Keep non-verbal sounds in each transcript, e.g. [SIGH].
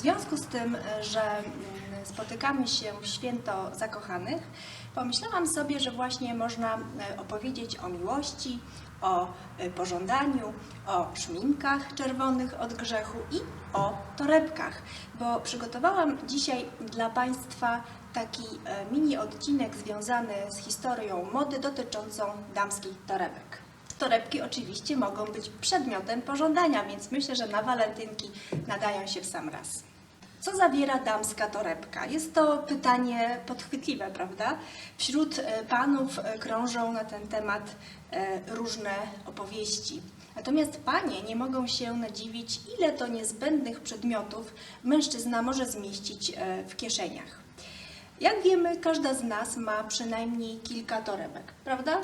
związku z tym, że mm, spotykamy się w święto zakochanych, pomyślałam sobie, że właśnie można e, opowiedzieć o miłości, o e, pożądaniu, o szminkach czerwonych od grzechu i o torebkach, bo przygotowałam dzisiaj dla Państwa taki e, mini odcinek związany z historią mody dotyczącą damskich torebek. Torebki oczywiście mogą być przedmiotem pożądania, więc myślę, że na walentynki nadają się w sam raz. Co zawiera damska torebka? Jest to pytanie podchwytliwe, prawda? Wśród e, panów e, krążą na ten temat e, różne opowieści. Natomiast panie nie mogą się nadziwić, ile to niezbędnych przedmiotów mężczyzna może zmieścić w kieszeniach. Jak wiemy, każda z nas ma przynajmniej kilka torebek, prawda?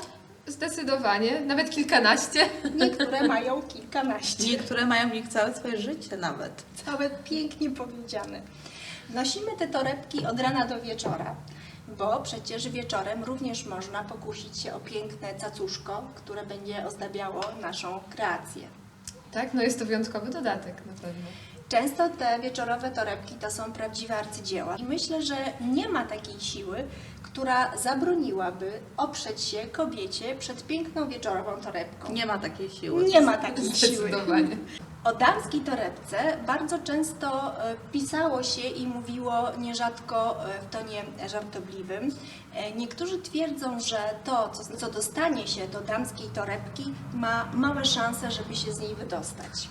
Zdecydowanie, nawet kilkanaście. [LAUGHS] Niektóre mają kilkanaście. Niektóre mają w nich całe swoje życie nawet. Całe pięknie powiedziane. Nosimy te torebki od rana do wieczora, bo przecież wieczorem również można pokusić się o piękne cacuszko, które będzie ozdabiało naszą kreację. Tak, no jest to wyjątkowy dodatek na pewno. Często te wieczorowe torebki to są prawdziwe arcydzieła i myślę, że nie ma takiej siły, która zabroniłaby oprzeć się kobiecie przed piękną wieczorową torebką. Nie ma takiej siły. Nie ma takiej siły. O damskiej torebce bardzo często e, pisało się i mówiło nierzadko e, w tonie żartobliwym. E, Niektórzy twierdzą, że to, co, co dostanie się do damskiej torebki, ma małe szanse, żeby się z niej wydostać.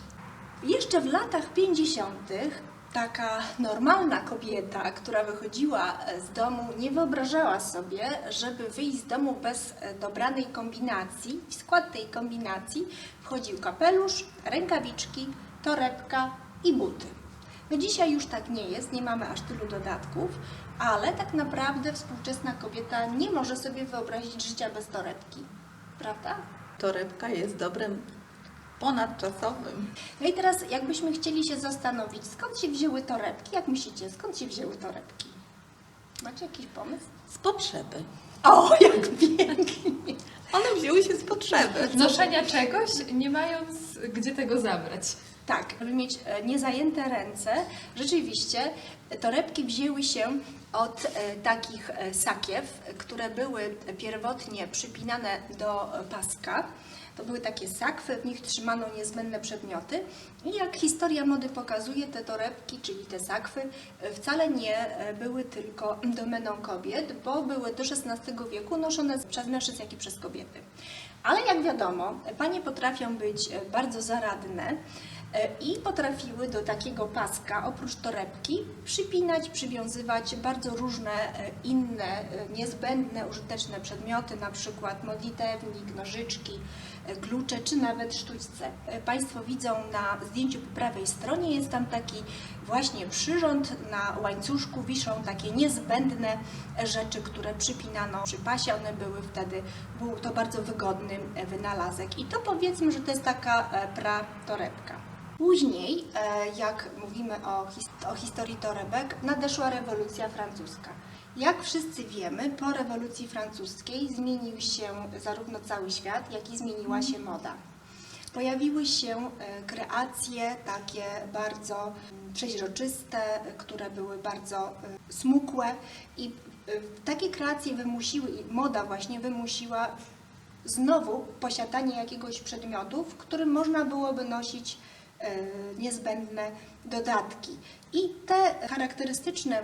Jeszcze w latach 50. taka normalna kobieta, która wychodziła e, z domu, nie wyobrażała sobie, żeby wyjść z domu bez e, dobranej kombinacji. W skład tej kombinacji wchodził kapelusz, rękawiczki, torebka i buty. No dzisiaj już tak nie jest, nie mamy aż tylu dodatków, ale tak naprawdę współczesna kobieta nie może sobie wyobrazić życia bez torebki. Prawda? Torebka jest dobrem ponadczasowym. No i teraz jakbyśmy chcieli się zastanowić, skąd się wzięły torebki? Jak myślicie, skąd się wzięły torebki? Macie jakiś pomysł? Z potrzeby. O, jak pięknie! One wzięły się z potrzeby. Noszenia czegoś, nie mając gdzie tego zabrać. Tak, żeby mieć e, niezajęte ręce, rzeczywiście e, torebki wzięły się od e, takich sakiew, które były pierwotnie przypinane do paska. To były takie sakwy, w nich trzymano niezbędne przedmioty. I jak historia mody pokazuje, te torebki, czyli te sakwy, e, wcale nie e, były tylko domeną kobiet, bo były do XVI wieku noszone przez mężczyzn, jak i przez kobiety. Ale jak wiadomo, panie potrafią być e, bardzo zaradne i potrafiły do takiego paska, oprócz torebki, przypinać, przywiązywać bardzo różne inne niezbędne, użyteczne przedmioty, na przykład modlitewnik, nożyczki, e, klucze czy nawet sztućce. E, Państwo widzą na zdjęciu po prawej stronie jest tam taki właśnie przyrząd, na łańcuszku wiszą takie niezbędne rzeczy, które przypinano przy pasie. One były wtedy, był to bardzo wygodny e, wynalazek. I to powiedzmy, że to jest taka e, pra-torebka. Później, jak mówimy o, his- o historii torebek, nadeszła rewolucja francuska. Jak wszyscy wiemy, po rewolucji francuskiej zmienił się zarówno cały świat, jak i zmieniła się moda. Pojawiły się e, kreacje takie bardzo przeźroczyste, które były bardzo e, smukłe i e, takie kreacje wymusiły, moda właśnie wymusiła znowu posiadanie jakiegoś przedmiotu, w którym można byłoby nosić niezbędne dodatki. I te charakterystyczne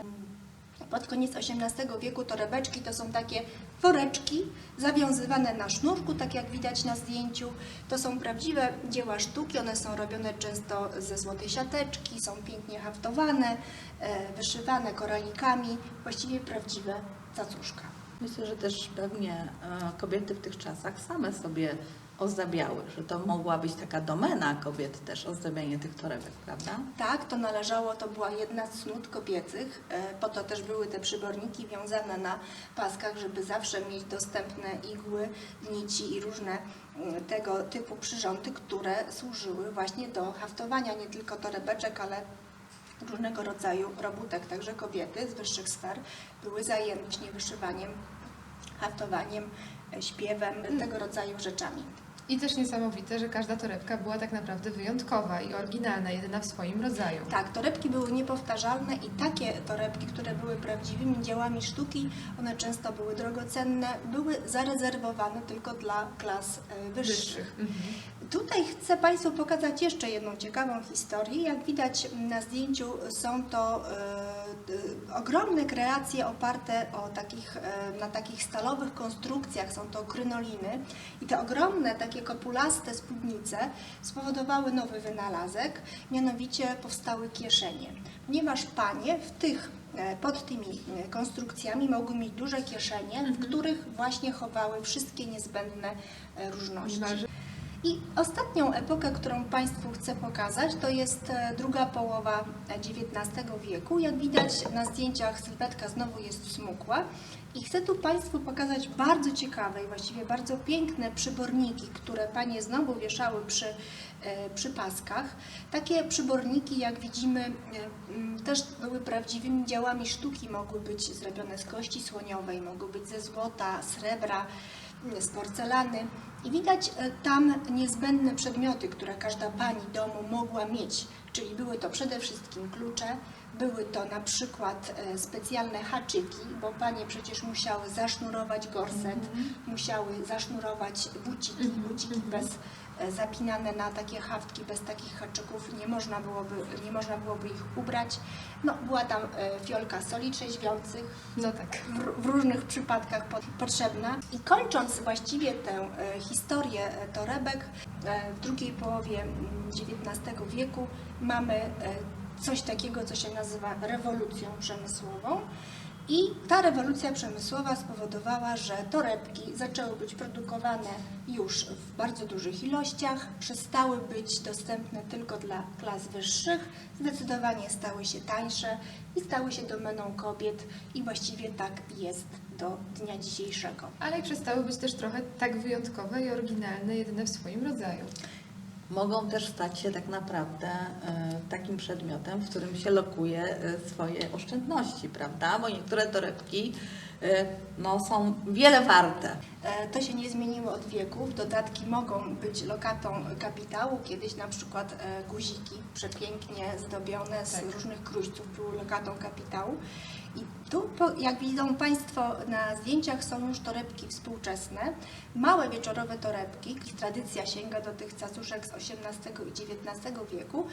pod koniec XVIII wieku torebeczki to są takie woreczki zawiązywane na sznurku, tak jak widać na zdjęciu. To są prawdziwe dzieła sztuki, one są robione często ze złotej siateczki, są pięknie haftowane, e, wyszywane koralikami, właściwie prawdziwe cacuszka. Myślę, że też pewnie e, kobiety w tych czasach same sobie ozdabiały, że to mogła być taka domena kobiet też, ozdabianie tych torebek, prawda? Tak, to należało, to była jedna z cnót kobiecych, e, po to też były te przyborniki wiązane na paskach, żeby zawsze mieć dostępne igły, nici i różne mm, tego typu przyrządy, które służyły właśnie do haftowania nie tylko torebeczek, ale różnego rodzaju robótek. Także kobiety z wyższych sfer były zajęte właśnie wyszywaniem, haftowaniem, e, śpiewem, tego rodzaju rzeczami. I też niesamowite, że każda torebka była tak naprawdę wyjątkowa i oryginalna, jedyna w swoim rodzaju. Tak, torebki były niepowtarzalne i takie torebki, które były prawdziwymi dziełami sztuki, one często były drogocenne, były zarezerwowane tylko dla klas e, wyższych. Wyższych. Mhm. Tutaj chcę Państwu pokazać jeszcze jedną ciekawą historię. Jak widać na zdjęciu są to e, ogromne kreacje oparte o takich, e, na takich stalowych konstrukcjach, są to krynoliny i te ogromne takie kopulaste spódnice spowodowały nowy wynalazek, mianowicie powstały kieszenie. Ponieważ panie w tych e, pod tymi konstrukcjami mogły mieć duże kieszenie, w których właśnie chowały wszystkie niezbędne różności. I ostatnią epokę, którą Państwu chcę pokazać, to jest e, druga połowa XIX wieku. Jak widać na zdjęciach sylwetka znowu jest smukła. I chcę tu Państwu pokazać bardzo ciekawe i właściwie bardzo piękne przyborniki, które Panie znowu wieszały przy, e, przy paskach. Takie przyborniki, jak widzimy, e, też były prawdziwymi dziełami sztuki. Mogły być zrobione z kości słoniowej, mogły być ze złota, srebra, z porcelany i widać e, tam niezbędne przedmioty, które każda pani domu mogła mieć, czyli były to przede wszystkim klucze, były to na przykład e, specjalne haczyki, bo panie przecież musiały zasznurować gorset, musiały zasznurować buciki, buciki bez e, zapinane na takie haftki, bez takich haczyków nie można byłoby, nie można byłoby ich ubrać. No, była tam e, fiolka soli trzeźwiących, No tak. w, w różnych przypadkach po, potrzebna. I kończąc właściwie tę historię torebek, w drugiej połowie mm, XIX wieku mamy coś takiego, co się nazywa rewolucją przemysłową. I ta rewolucja przemysłowa spowodowała, że torebki zaczęły być produkowane już w bardzo dużych ilościach, przestały być dostępne tylko dla klas wyższych, zdecydowanie stały się tańsze i stały się domeną kobiet i właściwie tak jest do dnia dzisiejszego. Ale i przestały być też trochę tak wyjątkowe i oryginalne, jedyne w swoim rodzaju. Mogą też stać się tak naprawdę e, takim przedmiotem, w którym się lokuje e, swoje oszczędności, prawda? Bo niektóre torebki e, no, są wiele warte. To się nie zmieniło od wieków. Dodatki mogą być lokatą kapitału. Kiedyś na przykład guziki przepięknie zdobione z Tak. różnych kruszców były lokatą kapitału. Tu, jak widzą Państwo na zdjęciach, są już torebki współczesne. Małe wieczorowe torebki. Ich tradycja sięga do tych cacuszek z XVIII i XIX wieku.